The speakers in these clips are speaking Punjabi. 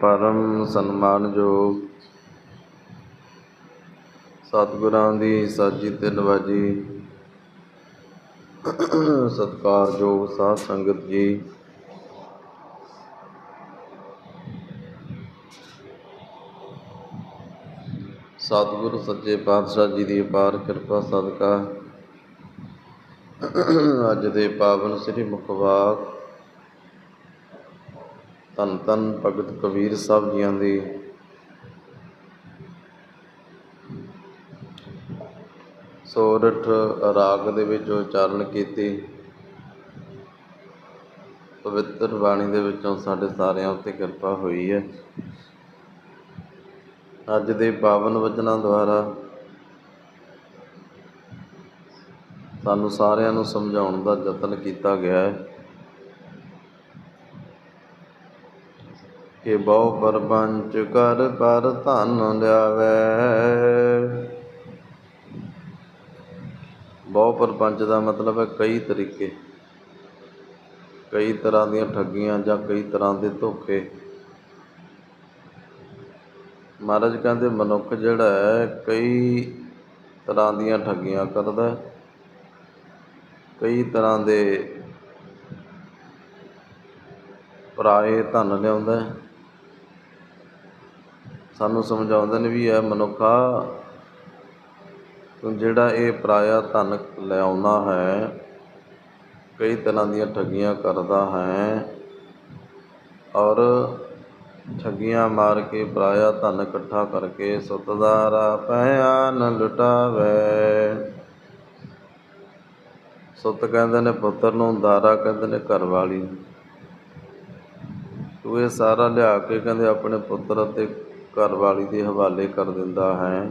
ਪਰਮ ਸਨਮਾਨਯੋਗ ਸਤਿਗੁਰਾਂ ਦੀ ਸਾਜੀ ਤੇ ਨਵਾਜੀ ਸਤਿਕਾਰਯੋਗ ਸਾਧ ਸੰਗਤ ਜੀ। ਸਤਿਗੁਰੂ ਸੱਚੇ ਪਾਤਸ਼ਾਹ ਜੀ ਦੀ ਅਪਾਰ ਕਿਰਪਾ ਸਦਕਾ। ਅੱਜ ਦੇ ਪਾਵਨ ਸ੍ਰੀ ਮੁਖਵਾਕ ਧੰਨ ਧੰਨ ਭਗਤ ਕਬੀਰ ਸਾਹਿਬ ਜੀਆਂ ਦੀ। ਸੋਰਠ ਰਾਗ ਦੇ ਵਿੱਚ ਉਚਾਰਨ ਕੀਤੀ। ਪਵਿੱਤਰ ਬਾਣੀ ਦੇ ਵਿੱਚੋਂ ਸਾਡੇ ਸਾਰਿਆਂ ਉੱਤੇ ਕਿਰਪਾ ਹੋਈ ਹੈ। ਅੱਜ ਦੇ ਪਾਵਨ ਵਚਨਾਂ ਦੁਆਰਾ ਸਾਨੂੰ ਸਾਰਿਆਂ ਨੂੰ ਸਮਝਾਉਣ ਦਾ ਯਤਨ ਕੀਤਾ ਗਿਆ ਹੈ। ਕਿ ਬਹੁ ਪਰਪੰਚ ਕਰ ਪਰ ਧਨ ਲਿਆਵੇ। ਬਹੁ ਪਰਪੰਚ ਦਾ ਮਤਲਬ ਹੈ ਕਈ ਤਰੀਕੇ। ਕਈ ਤਰ੍ਹਾਂ ਦੀਆਂ ਠੱਗੀਆਂ ਜਾਂ ਕਈ ਤਰ੍ਹਾਂ ਦੇ ਧੋਖੇ। ਮਹਾਰਾਜ ਕਹਿੰਦੇ, ਮਨੁੱਖ ਜਿਹੜਾ ਹੈ ਕਈ ਤਰ੍ਹਾਂ ਦੀਆਂ ਠੱਗੀਆਂ ਕਰਦਾ ਕਈ ਤਰ੍ਹਾਂ ਦੇ ਪਰਾਏ ਧਨ ਲਿਆਉਂਦਾ ਸਾਨੂੰ ਸਮਝਾਉਂਦੇ ਨੇ ਵੀ ਇਹ ਮਨੁੱਖਾ ਜਿਹੜਾ ਇਹ ਪਰਾਇਆ ਧਨ ਲਿਆਉਣਾ ਹੈ, ਕਈ ਤਰ੍ਹਾਂ ਦੀਆਂ ਠੱਗੀਆਂ ਕਰਦਾ ਹੈ ਔਰ ਠੱਗੀਆਂ ਮਾਰ ਕੇ ਪਰਾਇਆ ਧਨ ਇਕੱਠਾ ਕਰਕੇ ਸੁਤਦਾਰਾ ਪਿਆ ਨ ਲੁਟਾਵੇ। ਸੁੱਤ ਕਹਿੰਦੇ ਨੇ ਪੁੱਤਰ ਨੂੰ, ਦਾਰਾ ਕਹਿੰਦੇ ਨੇ ਘਰ ਵਾਲੀ ਨੂੰ। ਤੂੰ ਇਹ ਸਾਰਾ ਲਿਆ ਕੇ ਕਹਿੰਦੇ ਆਪਣੇ ਪੁੱਤਰ ਅਤੇ ਘਰਵਾਲੀ ਦੇ ਹਵਾਲੇ ਕਰ ਦਿੰਦਾ ਹੈ।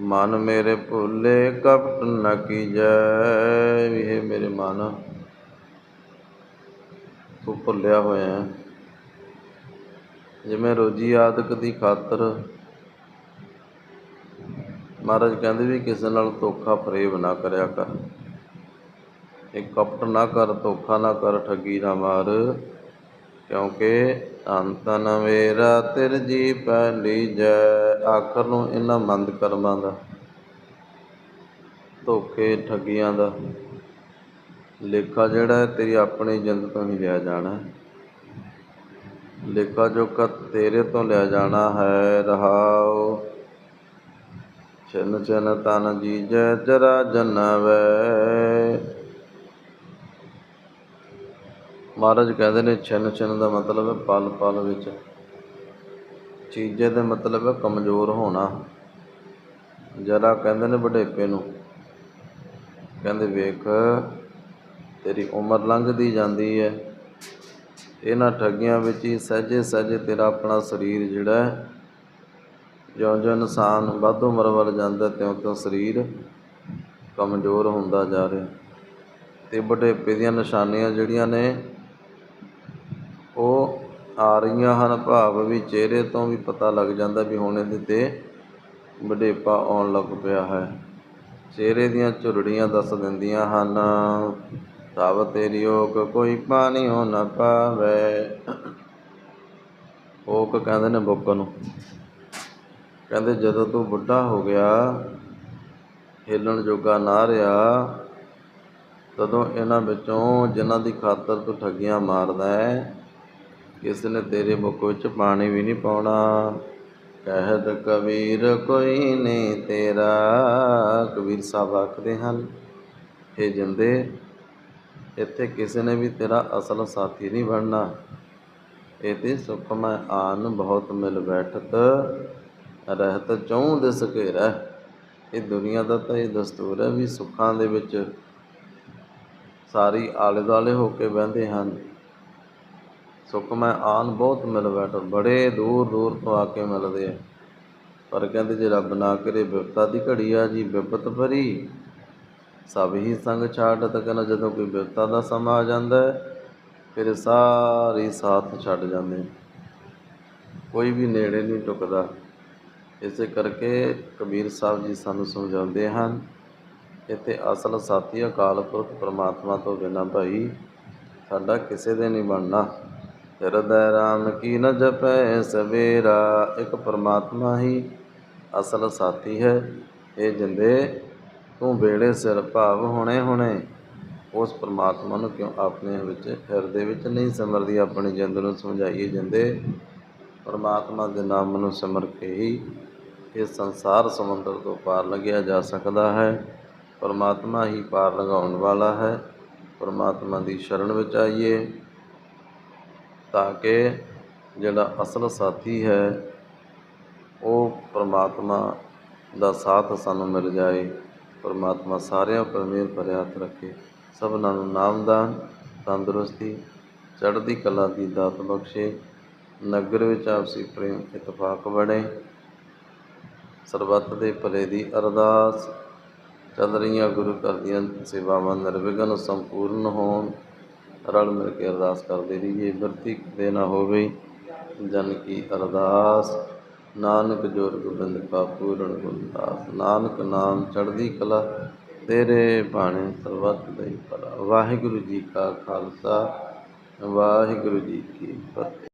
ਮਨ ਮੇਰੇ ਭੁੱਲੇ ਕਪਟ ਨ ਕੀਜੈ, ਵੀ ਇਹ ਮੇਰੇ ਮਨ, ਤੂੰ ਭੁੱਲਿਆ ਹੋਇਆ ਹੈ। ਜਿਵੇਂ ਰੋਜੀ ਆਦਿਕ ਦੀ ਖਾਤਰ, ਮਹਾਰਾਜ ਕਹਿੰਦੇ ਵੀ ਕਿਸੇ ਨਾਲ ਧੋਖਾ ਫਰੇਬ ਨਾ ਕਰਿਆ ਕਰ। ਇਹ ਕਪਟ ਨਾ ਕਰ, ਧੋਖਾ ਨਾ ਕਰ, ਠੱਗੀ ਨਾ ਮਾਰ, ਕਿਉਂਕਿ ਅੰਤ ਮੇਰਾ ਤਿਰ ਜੀ ਪਹਿਲੀ ਜੈ, ਆਖਰ ਨੂੰ ਇਹਨਾਂ ਮੰਦ ਕਰਮਾਂ ਦਾ, ਧੋਖੇ ਠੱਗੀਆਂ ਦਾ। ਲੇਖਾ ਜਿਹੜਾ ਤੇਰੀ ਆਪਣੀ ਜਿੰਦ ਤੋਂ ਹੀ ਲਿਆ ਜਾਣਾ ਹੈ। ਲੇਖਾ ਜੋਖਾ ਤੇਰੇ ਤੋਂ ਲਿਆ ਜਾਣਾ ਹੈ, ਰਹਾਉ। ਚਨ ਚਨ ਤਨ ਜੀ ਜੈ ਜਰਾ ਜਨਵੈ। ਮਹਾਰਾਜ ਕਹਿੰਦੇ ਨੇ ਛਿਨ ਛਿਨ ਦਾ ਮਤਲਬ ਹੈ ਪਲ ਪਲ ਵਿੱਚ। ਚੀਜ਼ੇ ਦਾ ਮਤਲਬ ਹੈ ਕਮਜ਼ੋਰ ਹੋਣਾ। ਜਰਾ ਕਹਿੰਦੇ ਨੇ ਵਡੇਪੇ ਨੂੰ, ਕਹਿੰਦੇ ਵੇਖ, ਤੇਰੀ ਉਮਰ ਲੰਘਦੀ ਜਾਂਦੀ ਹੈ। ਇਹਨਾਂ ਠੱਗੀਆਂ ਵਿੱਚ ਹੀ ਸਹਜੇ ਸਹਜੇ ਤੇਰਾ ਆਪਣਾ ਸਰੀਰ ਜਿਹੜਾ ਜਿਉਂ ਜਿਉਂ ਇਨਸਾਨ ਵੱਧ ਉਮਰ ਵੱਲ ਜਾਂਦਾ ਤਿਉਂ ਤਿਉਂ ਸਰੀਰ ਕਮਜ਼ੋਰ ਹੁੰਦਾ ਜਾ ਰਿਹਾ। ਤੇ ਵਡੇਪੇ ਦੀਆਂ ਨਿਸ਼ਾਨੀਆਂ ਜਿਹੜੀਆਂ ਨੇ ਆ ਰਹੀਆਂ ਹਨ। ਭਾਵ ਵੀ ਚਿਹਰੇ ਤੋਂ ਵੀ ਪਤਾ ਲੱਗ ਜਾਂਦਾ ਵੀ ਹੁਣ ਇਹਦੇ ਤੇ ਵਡੇਪਾ ਆਉਣ ਲੱਗ ਪਿਆ ਹੈ। ਚਿਹਰੇ ਦੀਆਂ ਝੁਰੜੀਆਂ ਦੱਸ ਦਿੰਦੀਆਂ ਹਨ। ਤਬ ਤੇਰੀ ਓਕ ਕੋਈ ਪਾਣੀ ਹੋ ਨਾ ਪਾਵੇ। ਓਕ ਕਹਿੰਦੇ ਨੇ ਬੁੱਕ ਨੂੰ। ਕਹਿੰਦੇ ਜਦੋਂ ਤੂੰ ਬੁੱਢਾ ਹੋ ਗਿਆ, ਹਿੱਲਣ ਜੋਗਾ ਨਾ ਰਿਹਾ, ਤਦੋਂ ਇਹਨਾਂ ਵਿੱਚੋਂ ਜਿਨ੍ਹਾਂ ਦੀ ਖਾਤਰ ਤੂੰ ਠੱਗੀਆਂ ਮਾਰਦਾ ਹੈ ਕਿਸੇ ਨੇ ਤੇਰੇ ਮੁੱਖ ਵਿੱਚ ਪਾਣੀ ਵੀ ਨਹੀਂ ਪਾਉਣਾ? ਕਹਿਤ ਕਬੀਰ, ਕੋਈ ਨਹੀਂ ਤੇਰਾ। ਕਬੀਰ ਸਾਹਿਬ ਆਖਦੇ ਹਨ ਇਹ ਜਿੰਦੇ, ਇੱਥੇ ਕਿਸੇ ਨੇ ਵੀ ਤੇਰਾ ਅਸਲ ਸਾਥੀ ਨਹੀਂ ਬਣਨਾ? ਇਹ ਤੇ ਸੁਖ ਮੈਂ ਆਨ ਬਹੁਤ ਮਿਲ ਬੈਠਤ, ਰਹਿਤ ਚੌਂ ਦਿਸ ਘੇਰਾ ਇਹ ਦੁਨੀਆ ਦਾ ਤਾਂ ਇਹ ਦਸਤੂਰ ਹੈ ਵੀ ਸੁੱਖਾਂ ਦੇ ਵਿੱਚ ਸਾਰੀ ਆਲੇ ਦੁਆਲੇ ਹੋ ਕੇ ਬਹਿੰਦੇ ਹਨ। ਸੁੱਖ ਮੈਂ ਆਨ ਬਹੁਤ ਮਿਲ ਬੈਠ ਬੜੇ ਦੂਰ ਦੂਰ ਤੋਂ ਆ ਕੇ ਮਿਲਦੇ ਆ। ਪਰ ਕਹਿੰਦੇ ਜੇ ਰੱਬ ਨਾ ਕਰੇ ਬਿਪਤਾ ਦੀ ਘੜੀ ਆ ਜੀ, ਬਿਪਤ ਭਰੀ। ਸਭ ਹੀ ਸੰਗ ਛੱਡ ਤਾਂ ਕਹਿੰਦਾ ਜਦੋਂ ਕੋਈ ਬਿਪਤਾ ਦਾ ਸਮਾਂ ਆ ਜਾਂਦਾ ਫਿਰ ਸਾਰੇ ਸਾਥ ਛੱਡ ਜਾਂਦੇ ਕੋਈ ਵੀ ਨੇੜੇ ਨਹੀਂ ਟੁਕਦਾ। ਇਸੇ ਕਰਕੇ ਕਬੀਰ ਸਾਹਿਬ ਜੀ ਸਾਨੂੰ ਸਮਝਾਉਂਦੇ ਹਨ, ਇੱਥੇ ਅਸਲ ਸਾਥੀ ਅਕਾਲ ਪੁਰਖ ਪਰਮਾਤਮਾ ਤੋਂ ਬਿਨਾਂ ਭਾਈ ਸਾਡਾ ਕਿਸੇ ਦੇ ਨਹੀਂ ਬਣਨਾ। ਹਿਰਦੈ ਰਾਮ ਕੀ ਨ ਜਪੈ, ਸਵੇਰਾ ਇੱਕ ਪਰਮਾਤਮਾ ਹੀ ਅਸਲ ਸਾਥੀ ਹੈ। ਇਹ ਜਿੰਦੇ ਤੂੰ ਵੇਲੇ ਸਿਰ ਭਾਵ ਹੋਣੇ ਹੋਣੇ, ਉਸ ਪਰਮਾਤਮਾ ਨੂੰ ਕਿਉਂ ਆਪਣੇ ਵਿੱਚ, ਹਿਰਦੇ ਵਿੱਚ ਨਹੀਂ ਸਿਮਰਦੀ? ਆਪਣੀ ਜਿੰਦ ਨੂੰ ਸਮਝਾਈਏ ਜਿੰਦੇ, ਪਰਮਾਤਮਾ ਦੇ ਨਾਮ ਨੂੰ ਸਿਮਰ ਕੇ ਹੀ ਇਹ ਸੰਸਾਰ ਸਮੁੰਦਰ ਤੋਂ ਪਾਰ ਲੰਘਿਆ ਜਾ ਸਕਦਾ ਹੈ। ਪਰਮਾਤਮਾ ਹੀ ਪਾਰ ਲੰਘਾਉਣ ਵਾਲਾ ਹੈ। ਪਰਮਾਤਮਾ ਦੀ ਸ਼ਰਨ ਵਿੱਚ ਆਈਏ। ਤਾਂ ਕਿ ਜਿਹੜਾ ਅਸਲ ਸਾਥੀ ਹੈ, ਉਹ ਪਰਮਾਤਮਾ ਦਾ ਸਾਥ ਸਾਨੂੰ ਮਿਲ ਜਾਏ। ਪਰਮਾਤਮਾ ਸਾਰਿਆਂ ਉੱਪਰ ਮਿਹਰ ਭਰਿਆ ਹੱਥ ਰੱਖੇ। ਸਭਨਾਂ ਨੂੰ ਨਾਮਦਾਨ ਤੰਦਰੁਸਤੀ, ਚੜ੍ਹਦੀ ਕਲਾ ਦੀ ਦਾਤ ਬਖਸ਼ੇ। ਨਗਰ ਵਿੱਚ ਆਪਸੀ ਪ੍ਰੇਮ, ਇਤਫਾਕ ਬਣੇ। ਸਰਬੱਤ ਦੇ ਭਲੇ ਦੀ ਅਰਦਾਸ। ਚੱਲ ਰਹੀਆਂ ਗੁਰੂ ਘਰ ਦੀਆਂ ਸੇਵਾਵਾਂ ਨਿਰਵਿਘਨ ਸੰਪੂਰਨ ਹੋਣ। ਰਲ ਮਿਲ ਕੇ ਅਰਦਾਸ ਕਰਦੇ ਰਹੀਏ। ਵਰਤੀ ਕਿਤੇ ਨਾ ਹੋਵੇ, ਜਨ ਕੀ ਅਰਦਾਸ। ਨਾਨਕ ਜੋਰ ਗੋਬਿੰਦ ਕਾ ਪੂਰਨ ਗੁਰਦਾਸ। ਨਾਨਕ ਨਾਮ ਚੜ੍ਹਦੀ ਕਲਾ, ਤੇਰੇ ਬਾਣੇ ਸਰਬੱਤ ਦੇ ਭਲਾ। ਵਾਹਿਗੁਰੂ ਜੀ ਕਾ ਖਾਲਸਾ, ਵਾਹਿਗੁਰੂ ਜੀ ਕੀ ਫਤਿਹ।